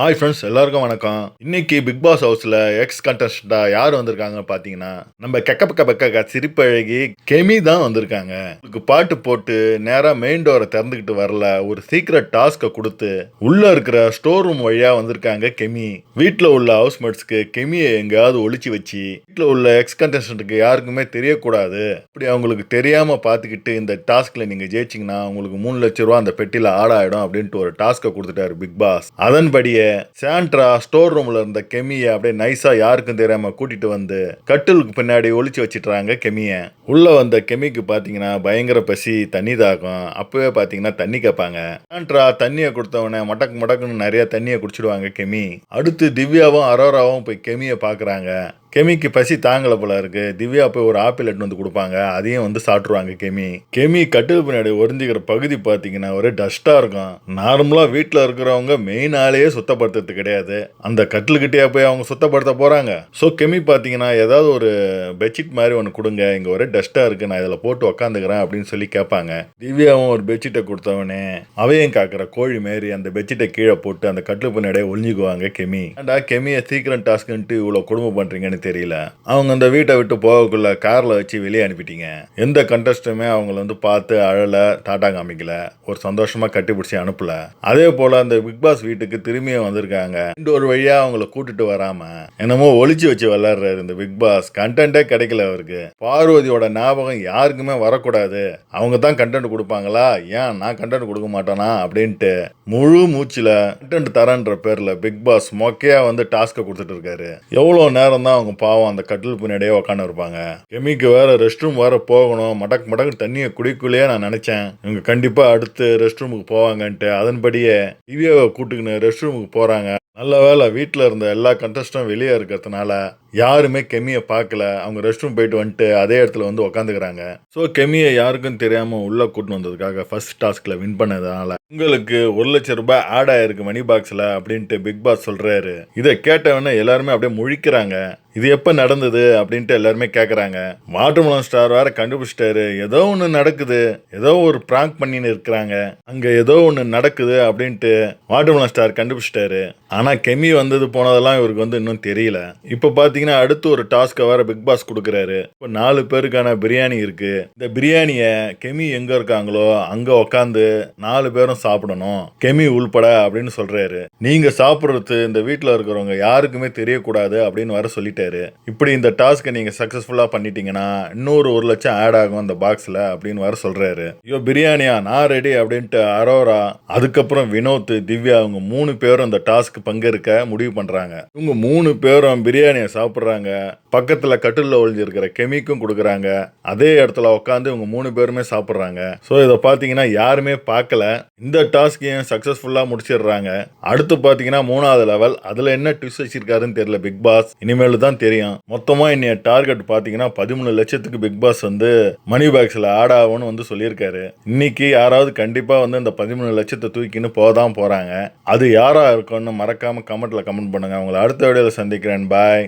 Hi friends எல்லாருக்கும் வணக்கம். இன்னைக்கு பிக் பாஸ் ஹவுஸ்ல எக்ஸ் கண்டஸ்டண்டா யார் வந்திருக்காங்க பாத்தீங்கன்னா நம்ம கெக்க பக்க பக்க சிரிப்பழகி கெமி தான் வந்திருக்காங்க. உங்களுக்கு பாட்டு போட்டு நேரா மெயின் டோரை திறந்துக்கிட்டு வரல ஒரு சீக்ரெட் டாஸ்க்கை கொடுத்து உள்ள இருக்கிற ஸ்டோர் ரூம் வழியா வந்திருக்காங்க கெமி. வீட்டில் உள்ள ஹவுஸ்மேட்ஸ்க்கு கெமியை எங்கேயாவது ஒழிச்சு வச்சு வீட்டில் உள்ள எக்ஸ் கண்டஸ்டன்ட்டுக்கு யாருக்குமே தெரியக்கூடாது. அப்படி அவங்களுக்கு தெரியாம பார்த்துக்கிட்டு இந்த டாஸ்க்ல நீங்க ஜெயிச்சிங்கன்னா உங்களுக்கு மூணு லட்ச ரூபா அந்த பெட்டியில் ஆட் ஆயிடும் அப்படின்ட்டு ஒரு டாஸ்க்கை கொடுத்துட்டாரு பிக் பாஸ் அதன்படியே சாண்ட்ரா ஸ்டோர் ரூம்ல இருந்த கெமியை அப்படியே நைஸா யாருக்கும் தெரியாம கூட்டிட்டு வந்து கட்டிலுக்கு பின்னாடி ஒளிச்சு வச்சிடுறாங்க கெமிய. உள்ள வந்த கெமிக்கு பாத்தீங்கன்னா பயங்கர பசி தண்ணி தாகம். அப்பவே பாத்தீங்கன்னா தண்ணி கேட்பாங்க. சாண்ட்ரா தண்ணியை கொடுத்தவனே மடக்கு மடக்குன்னு நிறைய தண்ணியை குடிச்சிடுவாங்க கெமி. அடுத்து திவ்யாவும் அரோராவும் போய் கெமியை பாக்குறாங்க. கெமிக்கு பசி தாங்கல போல இருக்கு. திவ்யா போய் ஒரு ஆப்பிள் எடுத்து வந்து கொடுப்பாங்க. அதையும் வந்து சாப்பிட்ருவாங்க கெமி. கெமி கட்டில் பின்னாடி ஒருந்திக்கிற பகுதி பார்த்தீங்கன்னா ஒரே டஸ்ட்டாக இருக்கும். நார்மலாக வீட்டில் இருக்கிறவங்க மெயின் ஆளையே சுத்தப்படுத்துறது கிடையாது. அந்த கட்டிலுக்கிட்டே போய் அவங்க சுத்தப்படுத்த போகிறாங்க ஸோ கெமி பார்த்தீங்கன்னா ஏதாவது ஒரு பெட்ஷீட் மாதிரி ஒன்று கொடுங்க. இங்கே ஒரே டஸ்ட்டாக இருக்கு. நான் இதில் போட்டு உக்காந்துக்கிறேன் அப்படின்னு சொல்லி கேட்பாங்க. திவ்யாவும் ஒரு பெட்ஷீட்டை கொடுத்தவனே அவையும் காக்கிற கோழி மாரி அந்த பெட்ஷீட்டை கீழே போட்டு அந்த கட்டில் பின்னாடியே ஒளிஞ்சுக்குவாங்க கெமி. ஏன்டா கெமியை சீக்கிரம் டாஸ்க்குன்ட்டு இவ்வளோ குடும்பம் பண்ணுறீங்கன்னு தெரியல. அவங்க அந்த வீட்டை விட்டு போகக்குள்ள கார்ல வச்சு வெளியே அனுப்பிட்டீங்க. எந்த கண்டஸ்டுமே அவங்கள வந்து பார்த்து அழல டாட்டா காமிக்கல ஒரு சந்தோஷமா கட்டி பிடிச்சி அனுப்பல. அதே போல அந்த பிக் பாஸ் வீட்டுக்கு திரும்பியும் வந்திருக்காங்க. இந்த ஒரு வழியா அவங்கள கூட்டிட்டு வராம என்னமோ ஒழிச்சு வச்சு விளையாடுறாரு இந்த பிக் பாஸ் கண்டென்ட்டே கிடைக்கல அவருக்கு. பார்வதியோட ஞாபகம் யாருக்குமே வரக்கூடாது. அவங்க தான் கண்டென்ட் கொடுப்பாங்களா? ஏன் நான் கண்டென்ட் கொடுக்க மாட்டேனா? அப்படின்ட்டு முழு மூச்சுல கண்டென்ட் தரேன்ற பேர்ல பிக் பாஸ் மொக்கையா வந்து டாஸ்க்கை கொடுத்துட்டு இருக்காரு. எவ்வளோ நேரம் தான் அவங்க பாவம் அந்த கட்டில் பின்னாடியே உட்காந்து இருப்பாங்க. கெமிக்கு வேற ரெஸ்ட் ரூம் வேற போகணும். மடக்கு மடக்கு தண்ணியை குடிக்குள்ளேயே நான் நினைச்சேன். இவங்க கண்டிப்பா அடுத்து ரெஸ்ட் ரூமுக்கு போவாங்கன்ட்டு. அதன்படியே திவ்யாவை கூட்டுக்குன்னு ரெஸ்ட் ரூமுக்கு போறாங்க. நல்ல வேலை வீட்டில் இருந்த எல்லா கண்டஸ்டும் வெளியே இருக்கிறதுனால யாருமே கெமியை பார்க்கல. அவங்க ரெஸ்ட் ரூம் போயிட்டு வந்துட்டு அதே இடத்துல வந்து உக்காந்துக்கிறாங்க. ஸோ கெமியை யாருக்கும் தெரியாமல் உள்ளே கூட்டின்னு வந்ததுக்காக ஃபர்ஸ்ட் டாஸ்கில் வின் பண்ணதுனால உங்களுக்கு ஒரு லட்சம் ரூபாய் ஆட் ஆயிருக்கு மணி பாக்ஸில் அப்படின்ட்டு பிக் பாஸ் சொல்கிறாரு இதை கேட்டவொடனே எல்லாருமே அப்படியே முழிக்கிறாங்க. இது எப்போ நடந்தது அப்படின்ட்டு எல்லாருமே கேட்குறாங்க வாட்டர்மலன் ஸ்டார் வேற கண்டுபிடிச்சிட்டாரு. ஏதோ ஒன்று நடக்குது. ஏதோ ஒரு ப்ராங்க் பண்ணின்னு இருக்கிறாங்க. அங்கே ஏதோ ஒன்று நடக்குது அப்படின்ட்டு வாட்டர்மலன் ஸ்டார் கண்டுபிடிச்சிட்டாரு. ஆனால் ஆனால் கெமி வந்தது போனதெல்லாம் இவருக்கு வந்து இன்னும் தெரியல. இப்போ பார்த்தீங்கன்னா அடுத்து ஒரு டாஸ்க்கை வேறு பிக் பாஸ் கொடுக்குறாரு. இப்போ நாலு பேருக்கான பிரியாணி இருக்கு. இந்த பிரியாணியை கெமி எங்கே இருக்காங்களோ அங்கே உக்காந்து நாலு பேரும் சாப்பிடணும். கெமி உள்பட அப்படின்னு சொல்கிறாரு நீங்கள் சாப்பிட்றது இந்த வீட்டில் இருக்கிறவங்க யாருக்குமே தெரியக்கூடாது அப்படின்னு வர சொல்லிட்டாரு. இப்படி இந்த டாஸ்க்கை நீங்கள் சக்ஸஸ்ஃபுல்லாக பண்ணிட்டீங்கன்னா இன்னொரு ஒரு லட்சம் ஆட் ஆகும் அந்த பாக்ஸில் அப்படின்னு வர சொல்கிறாரு ஐயோ பிரியாணியா? நான் ரெடி அப்படின்ட்டு அரோரா அதுக்கப்புறம் வினோத் திவ்யா அவங்க மூணு பேரும் அந்த டாஸ்க் பங்கேற்க முடிவு பண்ணுறாங்க இவங்க மூணு பேரும் பிரியாணியை சாப்பிட்றாங்க. பக்கத்தில் கட்டிலில் ஒழிஞ்சிருக்கிற கெமிக்கும் கொடுக்குறாங்க. அதே இடத்துல உட்காந்து இவங்க மூணு பேருமே சாப்பிட்றாங்க. ஸோ இதை பார்த்தீங்கன்னா யாருமே பார்க்கல. இந்த டாஸ்கையும் சக்ஸஸ்ஃபுல்லாக முடிச்சிடுறாங்க? அடுத்து பார்த்தீங்கன்னா மூணாவது லெவல் அதில் என்ன ட்விஸ்ட் வச்சிருக்காருன்னு தெரியல பிக் பாஸ் இனிமேல் தான் தெரியும். மொத்தமாக இன்னைய டார்கெட் பார்த்தீங்கன்னா பதிமூணு லட்சத்துக்கு பிக் பாஸ் வந்து மணி பாக்ஸில் ஆட் ஆகும்னு வந்து சொல்லியிருக்காரு. இன்னைக்கு யாராவது கண்டிப்பாக வந்து இந்த பதிமூணு லட்சத்தை தூக்கின்னு போக தான் போகிறாங்க அது யாராக இருக்கும்னு மறக்காமல் கமெண்ட்டில் கமெண்ட் பண்ணுங்க. உங்களை அடுத்த வீடியோவில் சந்திக்கிறேன். பாய்